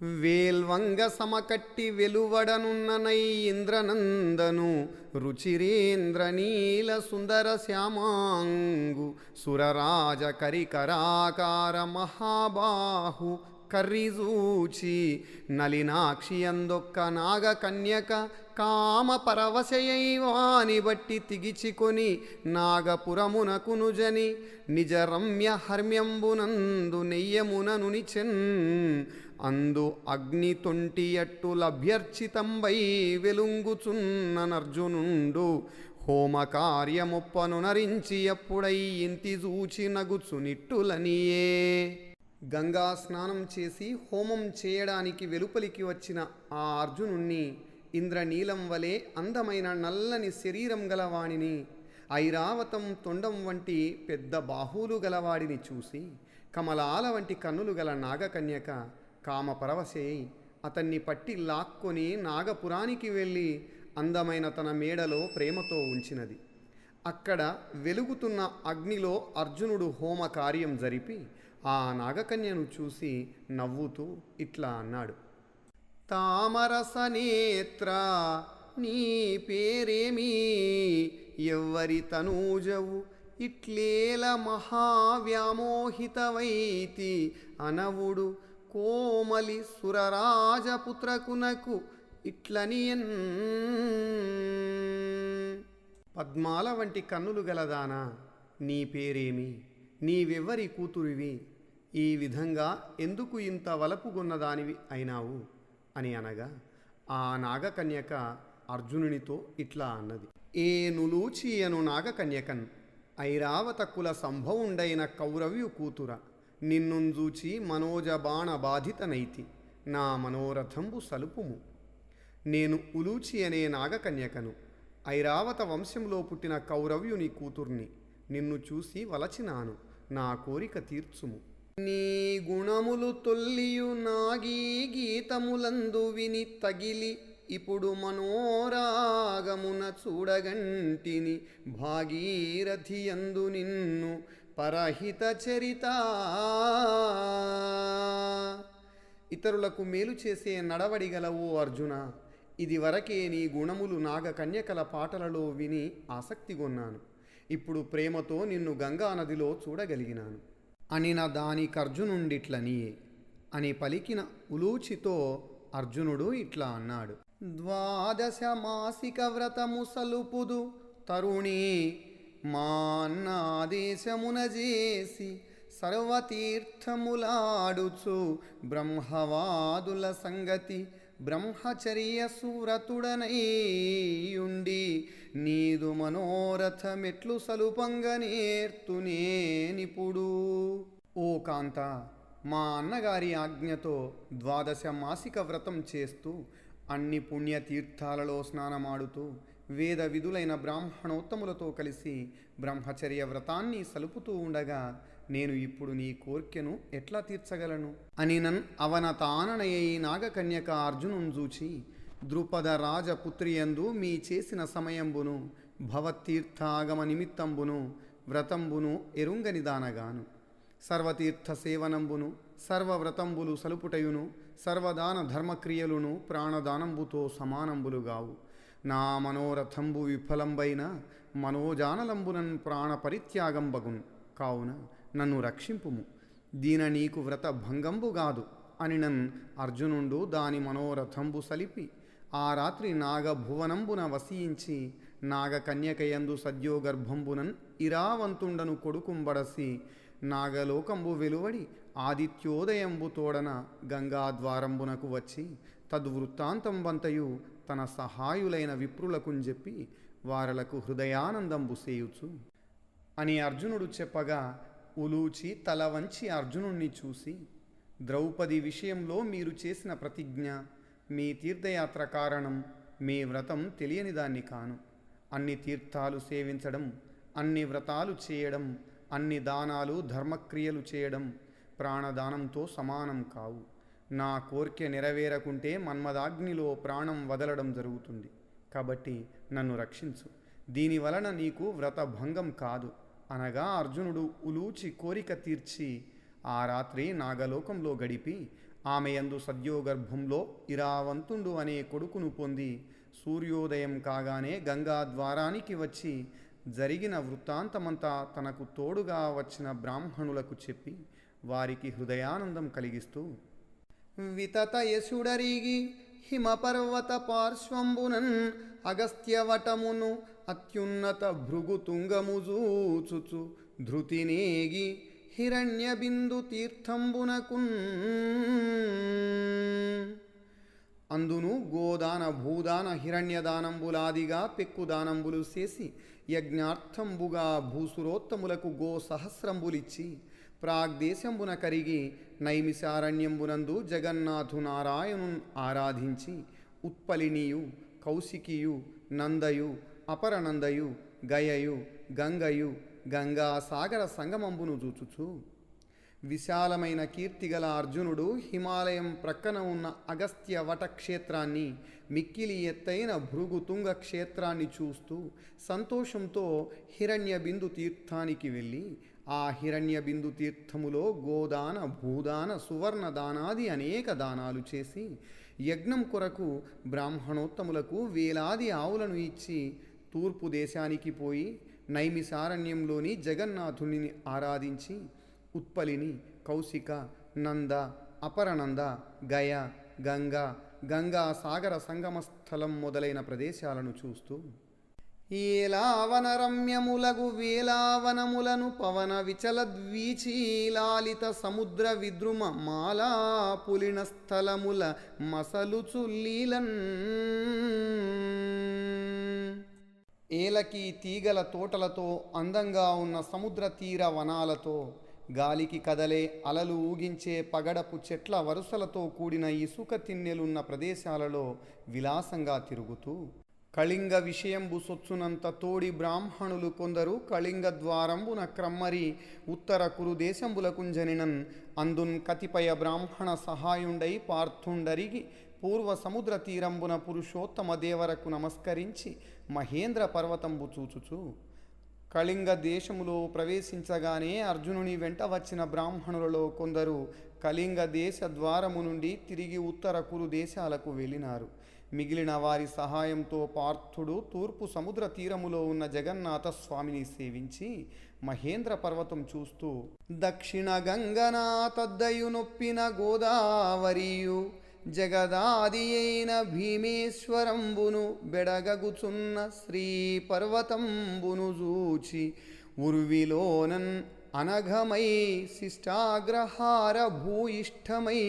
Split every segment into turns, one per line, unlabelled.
వేల్వంగ సమకట్టి వెలువడనున్ననై ఇంద్రనందను రుచిరేంద్ర నీల సుందర శ్యామాంగు సురరాజ కరికరాకార మహాబాహు కర్రిజూచి నలినాక్షి అందొక్క నాగ కన్యక కామ పరవశయైవాని బట్టి తిగిచికొని నాగపురమునకునుజని నిజ రమ్య హర్మ్యంబునందు నుని చెన్ అందు అగ్ని తొంటియట్టు లభ్యర్చితంబై వెలుంగుచున్ననర్జునుండు. హోమ కార్యముప్పను నరించి ఎప్పుడై ఇంతి చూచి నగుచు నిట్టులనియే గంగా స్నానం చేసి హోమం చేయడానికి వెలుపలికి వచ్చిన ఆ అర్జునుణ్ణి ఇంద్రనీలం వలె అందమైన నల్లని శరీరం గలవాణిని ఐరావతం తొండం వంటి పెద్ద బాహువులు గలవాడిని చూసి కమలాల వంటి కన్నులు గల నాగకన్యక కామపరవశై. అతన్ని పట్టి లాక్కొని నాగపురానికి వెళ్ళి అందమైన తన మేడలో ప్రేమతో ఉంచినది. అక్కడ వెలుగుతున్న అగ్నిలో అర్జునుడు హోమ కార్యం జరిపి ఆ నాగకన్యను చూసి నవ్వుతూ ఇట్లా అన్నాడు. తామరసనేత్ర నీ పేరేమి? ఎవ్వరి తనూజవు? ఇట్లేల మహావ్యామోహితవైతి అనవుడు? కోమలి సురరాజపుత్రకునకు ఇట్లనియన్ పద్మాల వంటి కన్నులు గలదానా నీ పేరేమి? నీవెవ్వరి కూతురివి? ఈ విధంగా ఎందుకు ఇంత వలపుగొన్నదానివి అయినావు? అని అనగా ఆ నాగకన్యక అర్జునునితో ఇట్లా అన్నది. ఏ నులూచి అను నాగకన్యకన్? ఐరావత కుల సంభవుండైన కౌరవ్యు కూతుర. నిన్నుంజూచి మనోజ బాణ బాధితనైతి. నా మనోరథంబు సలుపుము. నేను ఉలూచి అనే నాగకన్యకను. ఐరావత వంశంలో పుట్టిన కౌరవ్యుని కూతుర్ని నిన్ను చూసి వలచినాను. నా కోరిక తీర్చుము. నీ గుణములు తొల్లియు నాగీ గీతములందు విని తగిలి ఇప్పుడు మనోరాగమున చూడగంటిని. భాగీరథియందు నిన్ను పరహిత చరిత ఇతరులకు మేలు చేసే నడవడి గలవు అర్జున. ఇది వరకే నీ గుణములు నాగ కన్యకల పాటలలో విని ఆసక్తిగొన్నాను ఇప్పుడు ప్రేమతో నిన్ను గంగా నదిలో చూడగలిగినాను. అనిన దానికర్జునుండిట్లనియే. అని పలికిన ఉలూచితో అర్జునుడు ఇట్లా అన్నాడు. ద్వాదశ మాసిక వ్రతము సలుపుదు తరుణి మాన్నాదేశమున చేసి సర్వతీర్థములాడుచు బ్రహ్మవాదుల సంగతి బ్రహ్మచర్య సువ్రతుడనైయుండి నీదు మనోరథమెట్లు సలుపంగ నేర్తునేనిప్పుడు ఓ కాంత మా అన్నగారి ఆజ్ఞతో ద్వాదశ మాసిక వ్రతం చేస్తూ అన్ని పుణ్యతీర్థాలలో స్నానమాడుతూ వేద విధులైన బ్రాహ్మణోత్తములతో కలిసి బ్రహ్మచర్య వ్రతాన్ని సలుపుతూ ఉండగా నేను ఇప్పుడు నీ కోర్కెను ఎట్లా తీర్చగలను? అని నన్ అవన తాననయ్యి నాగకన్యక అర్జునుని చూచి ద్రుపద రాజపుత్రియందు మీ చేసిన సమయంబును భవతీర్థాగమ నిమిత్తంబును వ్రతంబును ఎరుంగని దానగాను సర్వతీర్థ సేవనంబును సర్వవ్రతంబులు సలుపుటయును సర్వదాన ధర్మక్రియలును ప్రాణదానంబుతో సమానంబులుగావు నా మనోరథంబు విఫలంబైన మనోజానలంబునన్ ప్రాణ పరిత్యాగంబగున్ కావున నన్ను రక్షింపుము. దీన నీకు వ్రత భంగంబు గాదు అనినన్ అర్జునుండు దాని మనోరథంబు సలిపి. ఆ రాత్రి నాగభువనంబున వసించి నాగకన్యకయందు సద్యోగర్భంబునన్ ఇరావంతుండను కొడుకుంబడసి నాగలోకంబు వెలువడి ఆదిత్యోదయంబు తోడన గంగాద్వారంబునకు వచ్చి తద్వృత్తాంతం వంతయు తన సహాయులైన విప్రులకు చెప్పి వారలకు హృదయానందంబు సేయుచు అని అర్జునుడు చెప్పగా ఉలూచి తల వంచి అర్జునుణ్ణి చూసి ద్రౌపది విషయంలో మీరు చేసిన ప్రతిజ్ఞ మీ తీర్థయాత్ర కారణం మీ వ్రతం తెలియని దాన్ని కాను. అన్ని తీర్థాలు సేవించడం అన్ని వ్రతాలు చేయడం అన్ని దానాలు ధర్మక్రియలు చేయడం ప్రాణదానంతో సమానం కావు. నా కోరిక నెరవేరకుంటే మన్మదాగ్నిలో ప్రాణం వదలడం జరుగుతుంది. కాబట్టి నన్ను రక్షించు. దీని వలన నీకు వ్రతభంగం కాదు. అనగా అర్జునుడు ఉలూచి కోరిక తీర్చి ఆ రాత్రి నాగలోకంలో గడిపి ఆమె యందు సద్యోగర్భంలో ఇరావంతుండు అనే కొడుకును పొంది సూర్యోదయం కాగానే గంగా ద్వారానికి వచ్చి జరిగిన వృత్తాంతమంతా తనకు తోడుగా వచ్చిన బ్రాహ్మణులకు చెప్పి వారికి హృదయానందం కలిగిస్తూ వితతయసుడరిగి హిమపర్వత పార్శ్వంబునన్ అగస్త్యవటమును అత్యున్నత భృగుతుంగముజూచుచు ధృతినేగి హిరణ్య బిందు తీర్థంబునకున్. అందును గోదాన భూదాన హిరణ్యదానంబులాదిగా పెక్కుదానంబులు చేసి యజ్ఞార్థంబుగా భూసురోత్తములకు గో సహస్రంబులిచ్చి ప్రాగ్దేశంబున కరిగి నైమిసారణ్యంబునందు జగన్నాథు నారాయణున్ ఆరాధించి ఉత్పలినియు కౌశికియు నందయు అపరనందయు గయయు గంగయు గంగా సాగర సంగమంబును చూచుచు. విశాలమైన కీర్తిగల అర్జునుడు హిమాలయం ప్రక్కన ఉన్న అగస్త్య వట క్షేత్రాన్ని మిక్కిలి ఎత్తైన భృగుతుంగ క్షేత్రాన్ని చూస్తూ సంతోషంతో హిరణ్య బిందు తీర్థానికి వెళ్ళి ఆ హిరణ్య బిందు తీర్థములో గోదాన భూదాన సువర్ణ దానాది అనేక దానాలు చేసి యజ్ఞం కొరకు బ్రాహ్మణోత్తములకు వేలాది ఆవులను ఇచ్చి తూర్పు దేశానికి పోయి నైమిసారణ్యంలోని జగన్నాథుని ఆరాధించి ఉత్పలిని కౌశిక నంద అపరనంద గయ గంగా గంగా సాగర సంగమ స్థలం మొదలైన ప్రదేశాలను చూస్తూ ఏలావనరమ్యములగు వేలావనములను పవన విచలద్వీచీలాలిత సముద్ర విద్రుమ మాలా పులిన స్థలముల మసలుచుల్లీలన్ ఏలకి తీగల తోటలతో అందంగా ఉన్న సముద్ర తీర వనాలతో గాలికి కదలే అలలు ఊగించే పగడపు చెట్ల వరుసలతో కూడిన ఇసుక తిన్నెలున్న ప్రదేశాలలో విలాసంగా తిరుగుతూ కళింగ విషయంబు సొచ్చునంత తోడి బ్రాహ్మణులు కొందరు కళింగ ద్వారంబున క్రమ్మరి ఉత్తర కురు దేశంబులకుంజనినన్ అందున్ కతిపయ బ్రాహ్మణ సహాయుండై పార్థుండరిగి పూర్వ సముద్ర తీరంబున పురుషోత్తమ దేవరకు నమస్కరించి మహేంద్ర పర్వతంబు చూచుచు. కళింగ దేశములో ప్రవేశించగానే అర్జునుని వెంట వచ్చిన బ్రాహ్మణులలో కొందరు కళింగ దేశ ద్వారము నుండి తిరిగి ఉత్తర కురు దేశాలకు వెళ్ళినారు. మిగిలిన వారి సహాయంతో పార్థుడు తూర్పు సముద్ర తీరములో ఉన్న జగన్నాథ స్వామిని సేవించి మహేంద్ర పర్వతం చూస్తూ దక్షిణ గంగనాథద్దయు నొప్పిన గోదావరియు జగదాది అయిన భీమేశ్వరంబును బెడగగుచున్న శ్రీ పర్వతంబును చూచి ఉర్విలోనన్ అనఘమై శిష్టాగ్రహార భూయిష్టమై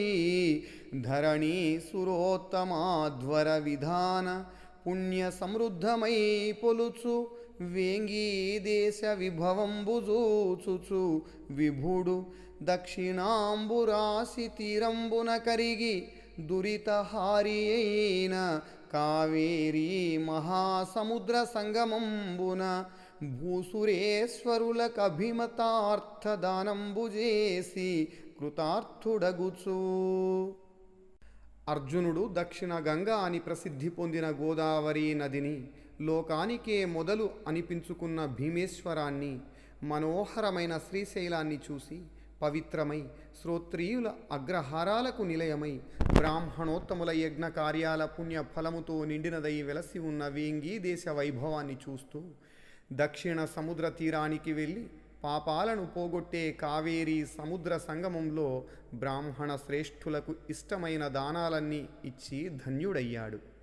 ధరణి సురోత్తమాధ్వర విధాన పుణ్య సమృద్ధమై పొలుచు వేంగీ దేశ విభవంబు జూచుచు విభుడు దక్షిణాంబురాశి తీరంబున కరిగి దురితహారి అయిన కావేరీ మహాసముద్ర సంగమంబున భూసురేశ్వరులకు అభిమతార్థదానంబు చేసి కృతార్థుడగుచూ. అర్జునుడు దక్షిణ గంగా అని ప్రసిద్ధి పొందిన గోదావరి నదిని లోకానికే మొదలు అనిపించుకున్న భీమేశ్వరాన్ని మనోహరమైన శ్రీశైలాన్ని చూసి పవిత్రమై శ్రోత్రియుల అగ్రహారాలకు నిలయమై బ్రాహ్మణోత్తముల యజ్ఞ కార్యాల పుణ్య ఫలముతో నిండినదై వెలసి ఉన్న వేంగి దేశ వైభవాన్ని చూస్తూ దక్షిణ సముద్ర తీరానికి వెళ్ళి పాపాలను పోగొట్టే కావేరీ సముద్ర సంగమంలో బ్రాహ్మణ శ్రేష్ఠులకు ఇష్టమైన దానాలన్నీ ఇచ్చి ధన్యుడయ్యాడు.